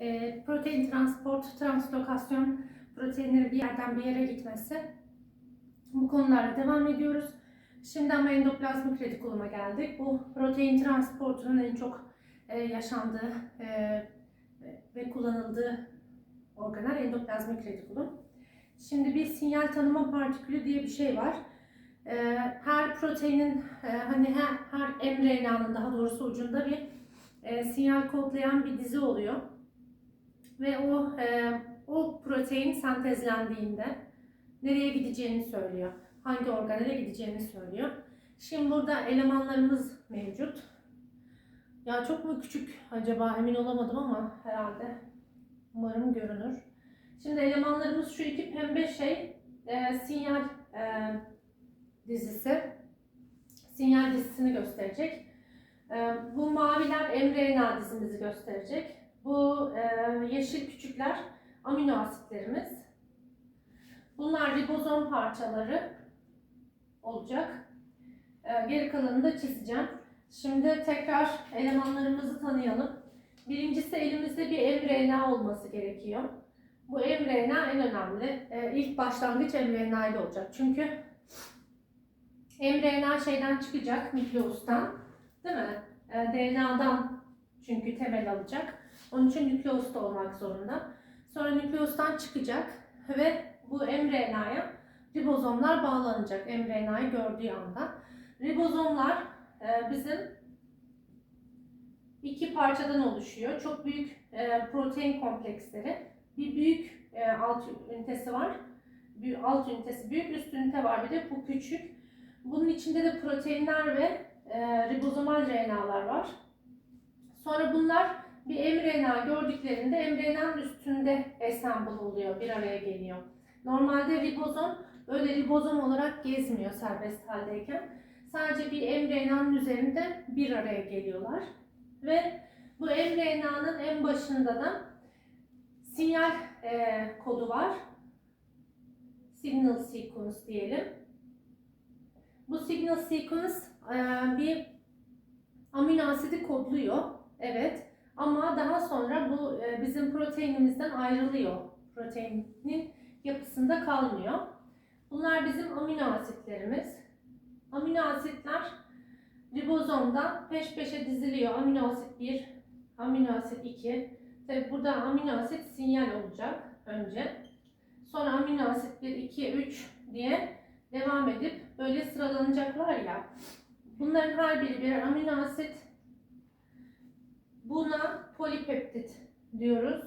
e, protein transport, translokasyon, proteinlerin bir yerden bir yere gitmesi. Bu konularla devam ediyoruz. Şimdi ama endoplazmik retikuluma geldik. Bu protein transportunun en çok e, yaşandığı e, ve kullanıldığı organel endoplazmik retikulum. Şimdi bir sinyal tanıma partikülü diye bir şey var. E, her proteinin e, hani her, her mRNA'nın daha doğrusu ucunda bir e, sinyal kodlayan bir dizi oluyor. Ve o e, o protein sentezlendiğinde nereye gideceğini söylüyor. Hangi organele gideceğini söylüyor. Şimdi burada elemanlarımız mevcut. Ya çok mu küçük acaba emin olamadım ama herhalde umarım görünür. Şimdi elemanlarımız şu iki pembe şey e, sinyal e, dizisi. Sinyal dizisini gösterecek. E, bu maviler mRNA dizimizi gösterecek. Bu e, yeşil küçükler amino asitlerimiz. Bunlar ribozom parçaları olacak. E, geri kalanını da çizeceğim. Şimdi tekrar elemanlarımızı tanıyalım. Birincisi elimizde bir mRNA olması gerekiyor. Bu mRNA en önemli. E, ilk başlangıç mRNA ile olacak. Çünkü mRNA şeyden çıkacak, nükleustan. Değil mi? E, DNA'dan çünkü temel alacak. Onun için nükleosta olmak zorunda. Sonra nükleustan çıkacak ve bu mRNA'ya ribozomlar bağlanacak mRNA'yı gördüğü anda. Ribozomlar e, bizim iki parçadan oluşuyor. Çok büyük e, protein kompleksleri. Bir büyük e, alt ünitesi var. Bir alt ünitesi büyük, üst ünite var. Bir de bu küçük. Bunun içinde de proteinler ve ribozomal RNA'lar var. Sonra bunlar bir mRNA gördüklerinde mRNA'nın üstünde assemble oluyor, bir araya geliyor. Normalde ribozom öyle ribozom olarak gezmiyor serbest haldeyken. Sadece bir mRNA'nın üzerinde bir araya geliyorlar. Ve bu mRNA'nın en başında da sinyal e, kodu var. Signal sequence diyelim. Bu signal sequence e, bir amino asidi kodluyor. Evet. Ama daha sonra bu e, bizim proteinimizden ayrılıyor. Proteinin yapısında kalmıyor. Bunlar bizim amino asitlerimiz. Amino asitler ribozomda peş peşe diziliyor. Amino asit 1, amino asit 2. Tabi burada amino asit sinyal olacak önce. Sonra amino asit 1, 2, 3 diye devam edip böyle sıralanacaklar ya. Bunların her biri bir amino asit. Buna polipeptit diyoruz.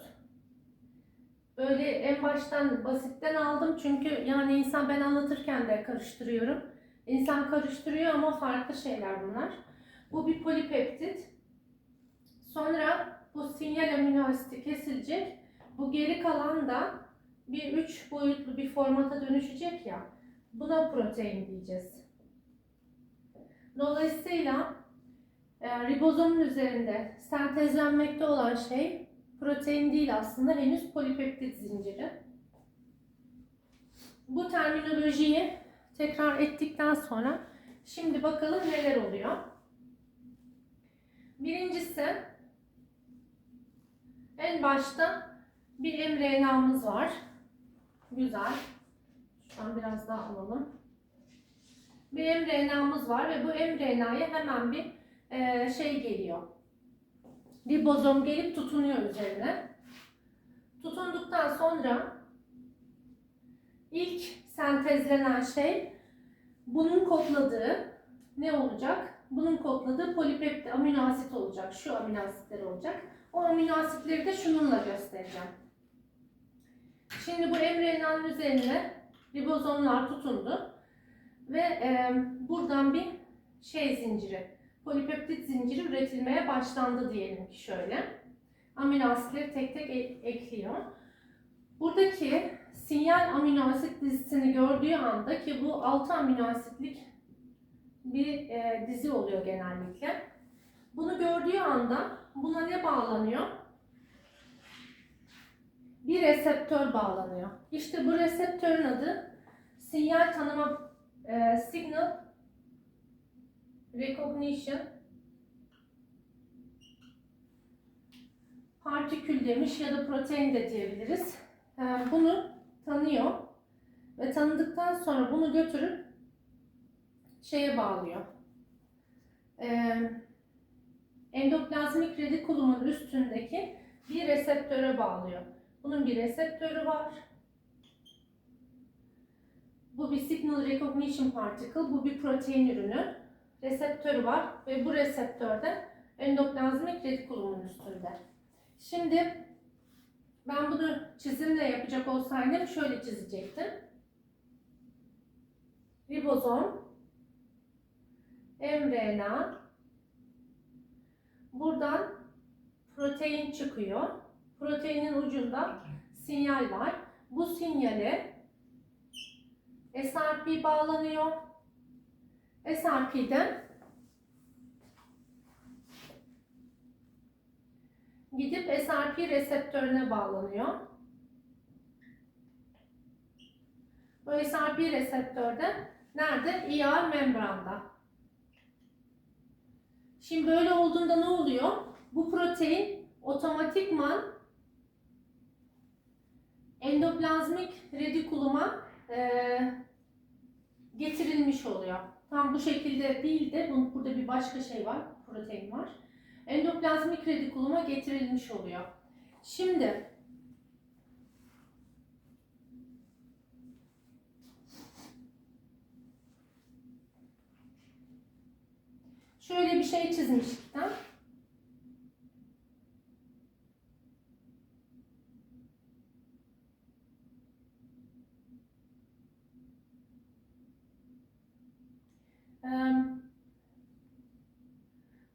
Böyle en baştan basitten aldım çünkü yani insan ben anlatırken de karıştırıyorum. İnsan karıştırıyor ama farklı şeyler bunlar. Bu bir polipeptit. Sonra bu sinyal amino asiti kesilecek. Bu geri kalan da bir üç boyutlu bir formata dönüşecek ya. Buna protein diyeceğiz. Dolayısıyla e, ribozomun üzerinde sentezlenmekte olan şey protein değil aslında henüz polipeptit zinciri. Bu terminolojiyi tekrar ettikten sonra şimdi bakalım neler oluyor. Birincisi en başta bir mRNA'mız var. Güzel. Şuradan biraz daha alalım. Bir mRNA'mız var ve bu mRNA'ya hemen bir e, şey geliyor. Ribozom gelip tutunuyor üzerine. Tutunduktan sonra ilk sentezlenen şey bunun kodladığı ne olacak? Bunun kodladığı polipeptit amino asit olacak. Şu amino asitler olacak. O amino asitleri de şununla göstereceğim. Şimdi bu mRNA'nın üzerine ribozomlar tutundu. Ve e, buradan bir şey zinciri, polipeptit zinciri üretilmeye başlandı diyelim ki şöyle. Amino asitleri tek tek e- ekliyor. Buradaki sinyal amino asit dizisini gördüğü anda ki bu 6 amino asitlik bir e, dizi oluyor genellikle. Bunu gördüğü anda buna ne bağlanıyor? Bir reseptör bağlanıyor. İşte bu reseptörün adı sinyal tanıma e, signal recognition partikül demiş ya da protein de diyebiliriz. Ee, Bunu tanıyor ve tanıdıktan sonra bunu götürüp şeye bağlıyor. Ee, Endoplazmik retikulumun üstündeki bir reseptöre bağlıyor. Bunun bir reseptörü var. Bu bir signal recognition particle, bu bir protein ürünü. Reseptörü var ve bu reseptörde endoplazmik retikulumun üstünde. Şimdi ben bunu çizimle yapacak olsaydım şöyle çizecektim. Ribozom, mRNA, buradan protein çıkıyor. Proteinin ucunda sinyal var. Bu sinyale SRP bağlanıyor. SRP'den gidip SRP reseptörüne bağlanıyor. Bu SRP reseptörde nerede? ER membranda. Şimdi böyle olduğunda ne oluyor? Bu protein otomatikman endoplazmik redikuluma eee, getirilmiş oluyor. Tam bu şekilde değil de bu- burada bir başka şey var, protein var. Endoplazmik redikuluma getirilmiş oluyor. Şimdi şöyle bir şey çizmiştim.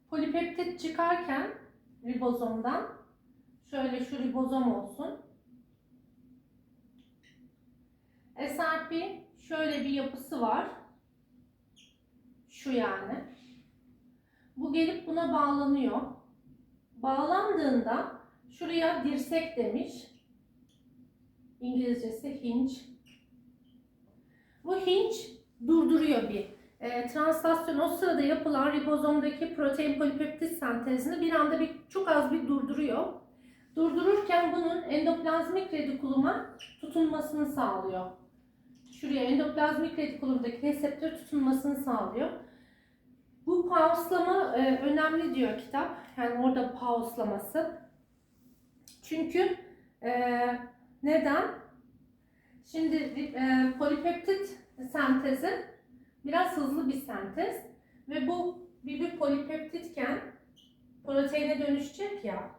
Polipeptit çıkarken ribozomdan şöyle şu ribozom olsun. SRP şöyle bir yapısı var. Şu yani. Bu gelip buna bağlanıyor. Bağlandığında şuraya dirsek demiş. İngilizcesi hinge. Bu hinge durduruyor bir e, translasyon o sırada yapılan ribozomdaki protein polipeptit sentezini bir anda bir çok az bir durduruyor. Durdururken bunun endoplazmik redikuluma tutunmasını sağlıyor. Şuraya endoplazmik redikulumdaki reseptör tutunmasını sağlıyor. Bu pauslama e, önemli diyor kitap. Yani orada pauslaması. Çünkü e, neden? Şimdi e, polipeptit sentezi biraz hızlı bir sentez ve bu bir, polipeptitken proteine dönüşecek ya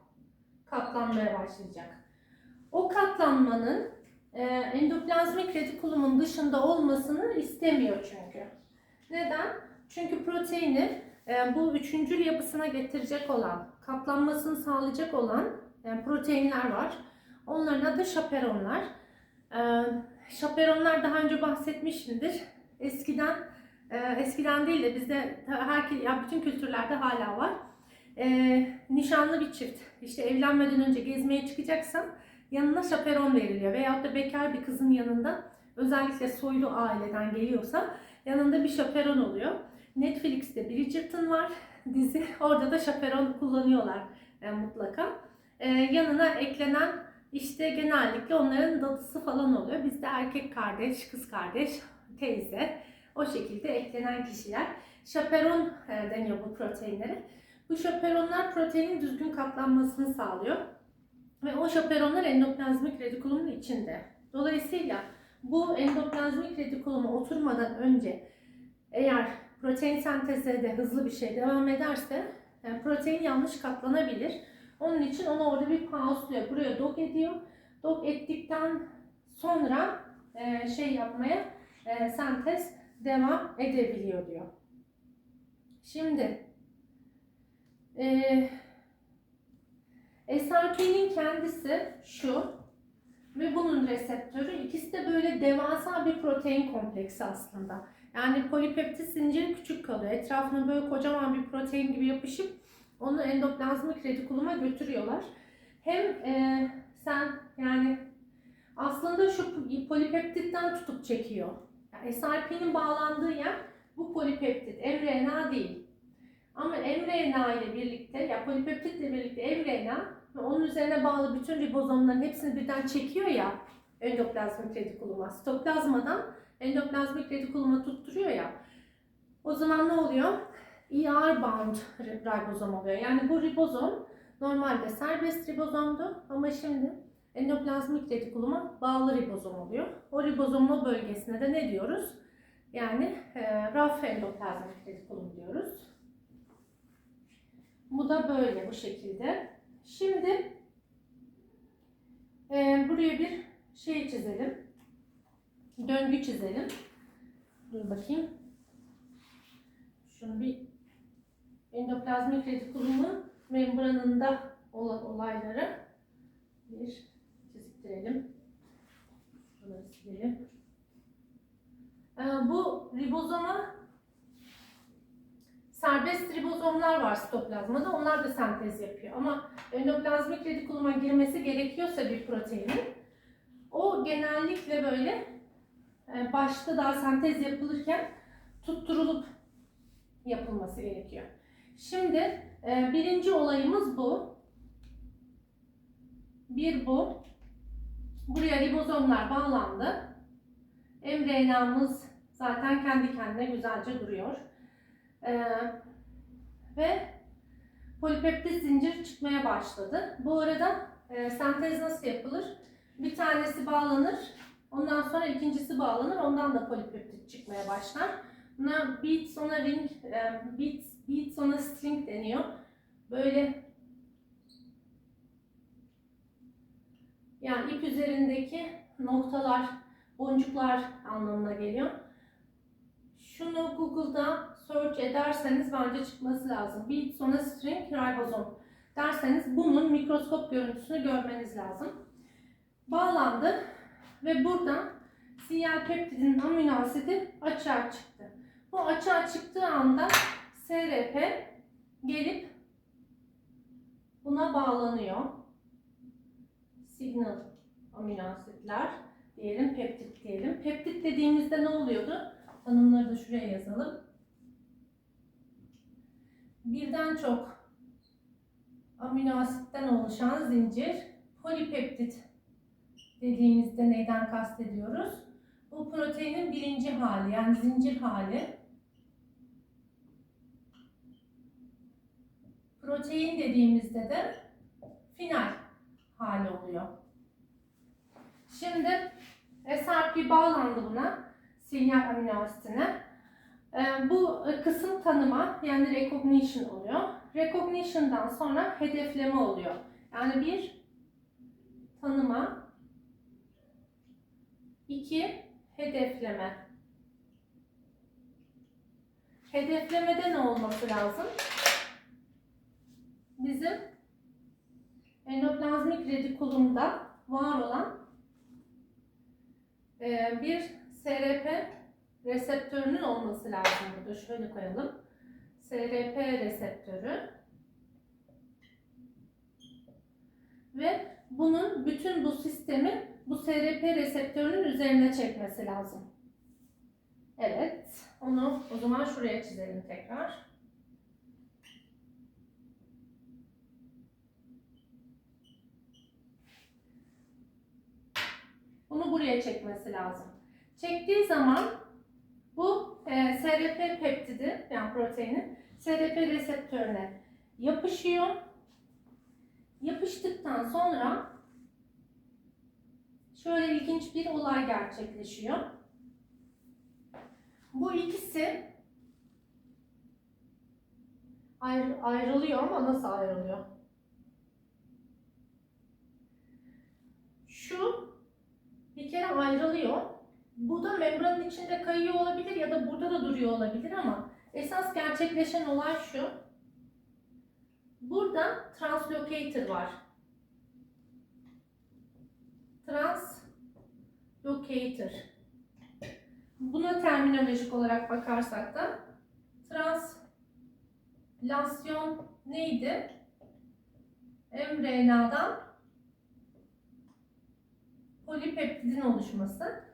katlanmaya başlayacak. O katlanmanın e, endoplazmik retikulumun dışında olmasını istemiyor çünkü. Neden? Çünkü proteini e, bu üçüncül yapısına getirecek olan, katlanmasını sağlayacak olan yani proteinler var. Onların adı şaperonlar. E, şaperonlar daha önce bahsetmişimdir. Eskiden e, eskiden değil de bizde her ya bütün kültürlerde hala var. E, nişanlı bir çift işte evlenmeden önce gezmeye çıkacaksan yanına şaperon veriliyor veyahut da bekar bir kızın yanında özellikle soylu aileden geliyorsa yanında bir şaperon oluyor. Netflix'te Bridgerton var dizi. Orada da şaperon kullanıyorlar e, mutlaka. E, yanına eklenen işte genellikle onların dadısı falan oluyor. Bizde erkek kardeş, kız kardeş, teyze o şekilde eklenen kişiler. Şaperon e, deniyor bu proteinlere. Bu şaperonlar proteinin düzgün katlanmasını sağlıyor. Ve o şaperonlar endoplazmik redikulumun içinde. Dolayısıyla bu endoplazmik redikuluma oturmadan önce eğer protein sentezleri de hızlı bir şey devam ederse yani protein yanlış katlanabilir. Onun için onu orada bir pausluyor. Buraya dok ediyor. Dok ettikten sonra e, şey yapmaya e, sentez devam edebiliyor diyor. Şimdi e, SRP'nin kendisi şu ve bunun reseptörü ikisi de böyle devasa bir protein kompleksi aslında. Yani polipeptit zinciri küçük kalıyor. Etrafına böyle kocaman bir protein gibi yapışıp onu endoplazmik retikuluma götürüyorlar. Hem e, sen yani aslında şu polipeptitten tutup çekiyor. Yani SRP'nin bağlandığı yer bu polipeptit, mRNA değil. Ama mRNA ile birlikte, ya polipeptitle birlikte mRNA ve onun üzerine bağlı bütün ribozomların hepsini birden çekiyor ya endoplazmik retikuluma. Sitoplazmadan endoplazmik retikuluma tutturuyor ya. O zaman ne oluyor? ER bound ribozom oluyor. Yani bu ribozom normalde serbest ribozomdu ama şimdi endoplazmik retikuluma bağlı ribozom oluyor. O ribozomun o bölgesine de ne diyoruz? Yani e, raf endoplazmik retikulum diyoruz. Bu da böyle bu şekilde. Şimdi e, buraya bir şey çizelim. Döngü çizelim. Dur bakayım. Şunu bir endoplazmik retikulumun membranında olan olayları bir çiziktirelim. Şunları silelim. Ee, bu ribozoma serbest ribozomlar var sitoplazmada. Onlar da sentez yapıyor. Ama endoplazmik retikuluma girmesi gerekiyorsa bir proteinin o genellikle böyle e, başta daha sentez yapılırken tutturulup yapılması gerekiyor. Şimdi e, birinci olayımız bu. Bir bu. Buraya ribozomlar bağlandı. mRNA'mız zaten kendi kendine güzelce duruyor. Ee, ve polipeptit zincir çıkmaya başladı. Bu arada e, sentez nasıl yapılır? Bir tanesi bağlanır, ondan sonra ikincisi bağlanır, ondan da polipeptit çıkmaya başlar. Buna beads on a ring, e, beads, beads on a string deniyor. Böyle yani ip üzerindeki noktalar, boncuklar anlamına geliyor. Şunu Google'da search ederseniz bence çıkması lazım. Beads on a string ribozom derseniz bunun mikroskop görüntüsünü görmeniz lazım. Bağlandı ve buradan sinyal peptidin amino asidi açığa çıktı. Bu açığa çıktığı anda SRP gelip buna bağlanıyor. Signal amino asitler diyelim, peptit diyelim. Peptit dediğimizde ne oluyordu? Tanımları da şuraya yazalım. Birden çok amino asitten oluşan zincir polipeptit dediğimizde neyden kastediyoruz? Bu proteinin birinci hali yani zincir hali. Protein dediğimizde de final hali oluyor. Şimdi SRP bağlandı buna, sinyal amino asitine. Ee, Bu kısım tanıma yani recognition oluyor. Recognition'dan sonra hedefleme oluyor. Yani bir tanıma, iki hedefleme. Hedeflemede ne olması lazım? Bizim endoplazmik retikulumda var olan e, bir SRP reseptörünün olması lazım burada. Şöyle koyalım. SRP reseptörü ve bunun bütün bu sistemi bu SRP reseptörünün üzerine çekmesi lazım. Evet. Onu o zaman şuraya çizelim tekrar. Bunu buraya çekmesi lazım. Çektiği zaman bu e, SRP peptidi yani proteinin SRP reseptörüne yapışıyor. Yapıştıktan sonra şöyle ilginç bir olay gerçekleşiyor. Bu ikisi ayrı, ayrılıyor ama nasıl ayrılıyor? Şu bir kere ayrılıyor. Bu da membranın içinde kayıyor olabilir ya da burada da duruyor olabilir ama esas gerçekleşen olay şu. Burada translocator var. Translocator. Buna terminolojik olarak bakarsak da translasyon neydi? mRNA'dan polipeptidin oluşması.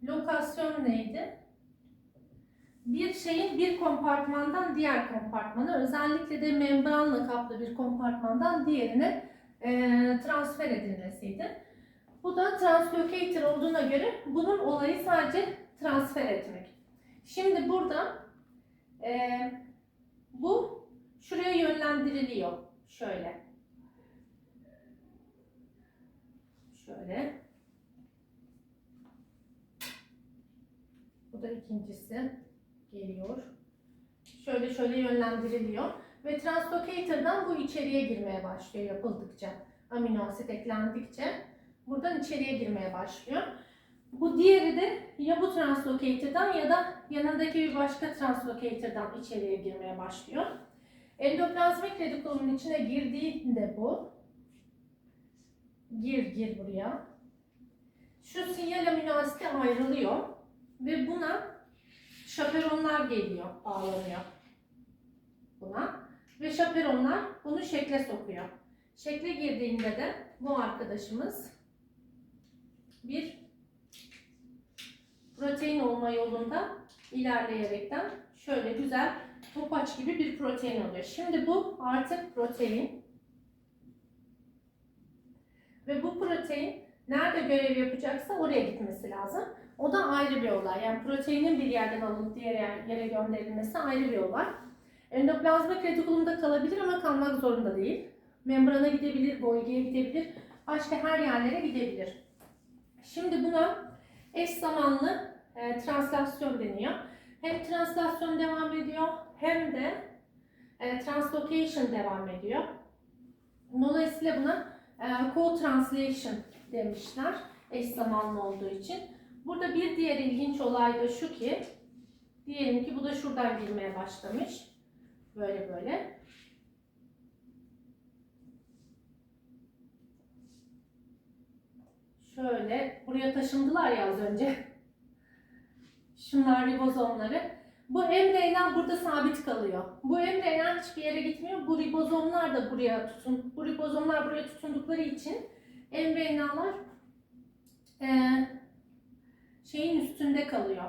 Translokasyon neydi? bir şeyin bir kompartmandan diğer kompartmana özellikle de membranla kaplı bir kompartmandan diğerine e, transfer edilmesiydi. Bu da translocator olduğuna göre bunun olayı sadece transfer etmek. Şimdi burada e, bu şuraya yönlendiriliyor. Şöyle. Şöyle. Bu da ikincisi geliyor. Şöyle şöyle yönlendiriliyor. Ve translocator'dan bu içeriye girmeye başlıyor yapıldıkça. Amino asit eklendikçe buradan içeriye girmeye başlıyor. Bu diğeri de ya bu translocator'dan ya da yanındaki bir başka translocator'dan içeriye girmeye başlıyor. Endoplazmik redikulumun içine girdiğinde bu gir gir buraya. Şu sinyal amino asiti ayrılıyor ve buna şaperonlar geliyor, bağlanıyor buna. Ve şaperonlar bunu şekle sokuyor. Şekle girdiğinde de bu arkadaşımız bir protein olma yolunda ilerleyerekten şöyle güzel topaç gibi bir protein oluyor. Şimdi bu artık protein ve bu protein nerede görev yapacaksa oraya gitmesi lazım. O da ayrı bir olay. Yani proteinin bir yerden alınıp diğer yer- yere gönderilmesi ayrı bir olay. Endoplazmik retikulumda kalabilir ama kalmak zorunda değil. Membrana gidebilir, Golgi'ye gidebilir, başka her yerlere gidebilir. Şimdi buna eş zamanlı e, translasyon deniyor. Hem translasyon devam ediyor hem de e, translocation devam ediyor. Dolayısıyla buna co-translation demişler eş zamanlı olduğu için. Burada bir diğer ilginç olay da şu ki diyelim ki bu da şuradan girmeye başlamış. Böyle böyle. Şöyle buraya taşındılar ya az önce. Şunlar ribozomları. Bu mRNA burada sabit kalıyor. Bu mRNA hiçbir yere gitmiyor. Bu ribozomlar da buraya tutun. Bu ribozomlar buraya tutundukları için mRNA'lar eee şeyin üstünde kalıyor.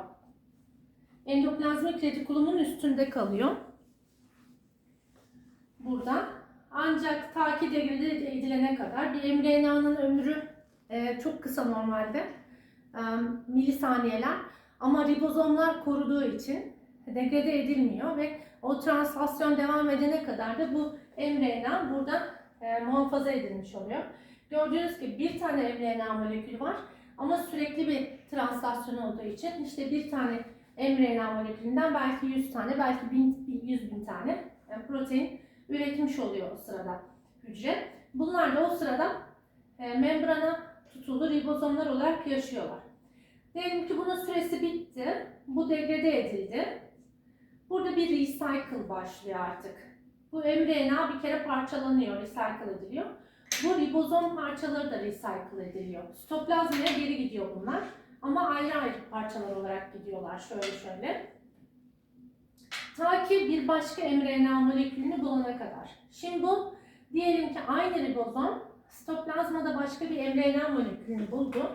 Endoplazmik retikulumun üstünde kalıyor. Burada. Ancak ta ki degrade edilene kadar bir mRNA'nın ömrü e, çok kısa normalde. E, milisaniyeler. Ama ribozomlar koruduğu için degrade edilmiyor ve o translasyon devam edene kadar da bu mRNA burada e, muhafaza edilmiş oluyor. Gördüğünüz gibi bir tane mRNA molekülü var ama sürekli bir translasyon olduğu için işte bir tane mRNA molekülünden belki 100 tane, belki 1000, 100 bin tane e, protein üretmiş oluyor o sırada hücre. Bunlar da o sırada e, membrana tutulu ribozomlar olarak yaşıyorlar. Diyelim ki bunun süresi bitti, bu degrade edildi. Burada bir recycle başlıyor artık. Bu mRNA bir kere parçalanıyor, recycle ediliyor. Bu ribozom parçaları da recycle ediliyor. Sitoplazmaya geri gidiyor bunlar. Ama ayrı ayrı parçalar olarak gidiyorlar şöyle şöyle. Ta ki bir başka mRNA molekülünü bulana kadar. Şimdi bu diyelim ki aynı ribozom sitoplazmada başka bir mRNA molekülünü buldu.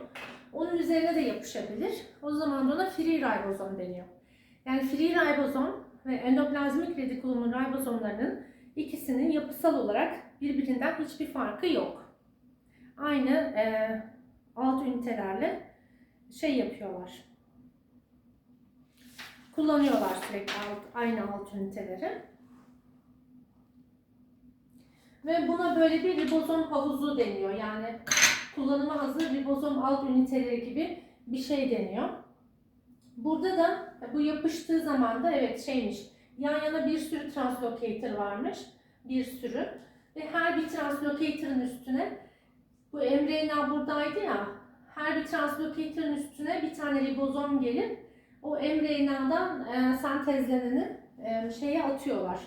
Onun üzerine de yapışabilir. O zaman ona free ribozom deniyor. Yani free ribozom ve endoplazmik redikulumun ribozomlarının ikisinin yapısal olarak birbirinden hiçbir farkı yok. Aynı e, alt ünitelerle şey yapıyorlar. Kullanıyorlar sürekli alt, aynı alt üniteleri. Ve buna böyle bir ribozom havuzu deniyor. Yani kullanıma hazır ribozom alt üniteleri gibi bir şey deniyor. Burada da bu yapıştığı zaman da evet şeymiş. Yan yana bir sürü translocator varmış. Bir sürü. Ve her bir translocator'ın üstüne bu mRNA buradaydı ya. Her bir translocator'ın üstüne bir tane ribozom gelip o mRNA'dan e, sentezleneni e, şeye atıyorlar.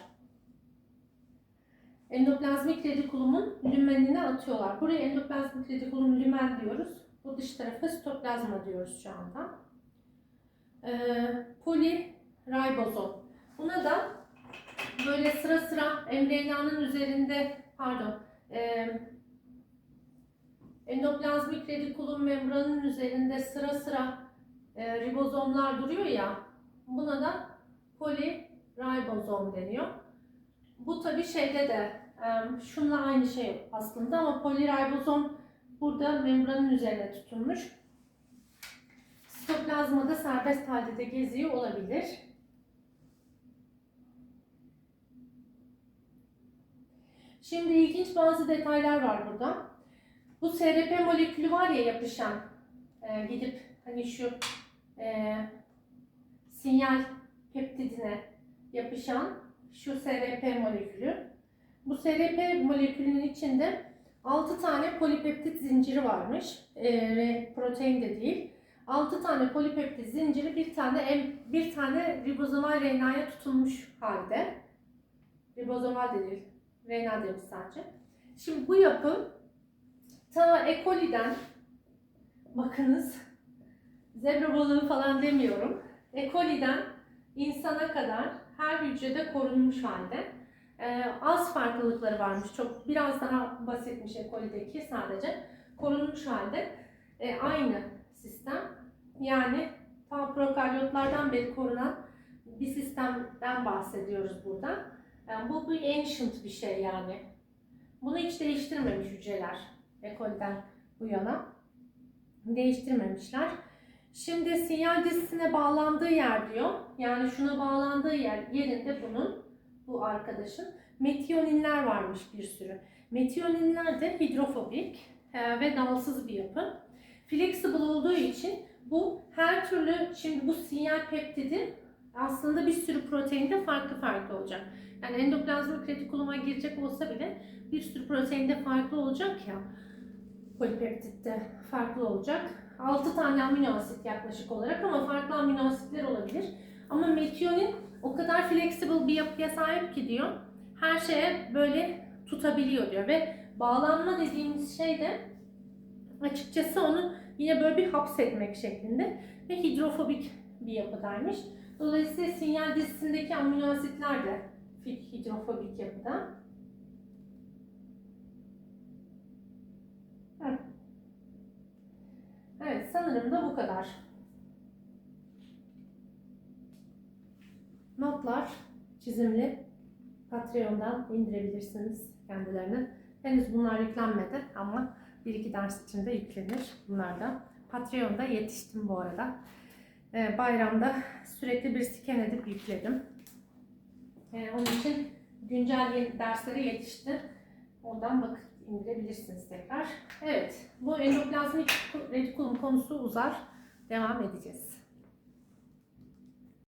Endoplazmik redikulumun lümenine atıyorlar. Buraya endoplazmik redikulum lümen diyoruz. Bu dış tarafı sitoplazma diyoruz şu anda. E, poliribozom. Buna da böyle sıra sıra mRNA'nın üzerinde pardon e, endoplazmik redikulum membranın üzerinde sıra sıra e, ribozomlar duruyor ya buna da poliribozom deniyor. Bu tabi şeyde de e, şunla aynı şey aslında ama poliribozom burada membranın üzerine tutunmuş. Sitoplazmada serbest halde de geziyor olabilir. Şimdi ilginç bazı detaylar var burada. Bu SRP molekülü var ya yapışan, e, gidip hani şu e, sinyal peptidine yapışan şu SRP molekülü. Bu SRP molekülünün içinde 6 tane polipeptit zinciri varmış. E, protein de değil. 6 tane polipeptit zinciri bir tane bir tane ribozomal RNA'ya tutunmuş halde. Ribozomal de değil. RNA demiş sadece. Şimdi bu yapı ta E. coli'den bakınız zebra balığı falan demiyorum. E. coli'den insana kadar her hücrede korunmuş halde. Ee, az farklılıkları varmış. Çok biraz daha basitmiş E. coli'deki sadece. Korunmuş halde. Ee, aynı sistem. Yani ta prokaryotlardan beri korunan bir sistemden bahsediyoruz burada. Yani bu bir ancient bir şey yani. Bunu hiç değiştirmemiş hücreler ekolden bu yana. Değiştirmemişler. Şimdi sinyal dizisine bağlandığı yer diyor. Yani şuna bağlandığı yer yerinde bunun, bu arkadaşın metiyoninler varmış bir sürü. Metiyoninler de hidrofobik e, ve dalsız bir yapı. Flexible olduğu için bu her türlü, şimdi bu sinyal peptidi aslında bir sürü proteinde farklı farklı olacak. Yani endoplazmik retikuluma girecek olsa bile bir sürü proteinde farklı olacak ya. Polipeptitte farklı olacak. 6 tane amino asit yaklaşık olarak ama farklı amino asitler olabilir. Ama metiyonin o kadar flexible bir yapıya sahip ki diyor. Her şeye böyle tutabiliyor diyor ve bağlanma dediğimiz şey de açıkçası onu yine böyle bir hapsetmek şeklinde ve hidrofobik bir yapıdaymış. Dolayısıyla sinyal dizisindeki amino asitler de hidrofobik yapıda. Evet, sanırım da bu kadar. Notlar çizimli Patreon'dan indirebilirsiniz kendilerini. Henüz bunlar yüklenmedi ama bir iki ders içinde yüklenir bunlar da. Patreon'da yetiştim bu arada. Ee, bayramda sürekli bir scan edip yükledim. Ee, onun için güncel derslere yetişti. Oradan bakıp indirebilirsiniz tekrar. Evet, bu endoplazmik retikulum konusu uzar. Devam edeceğiz.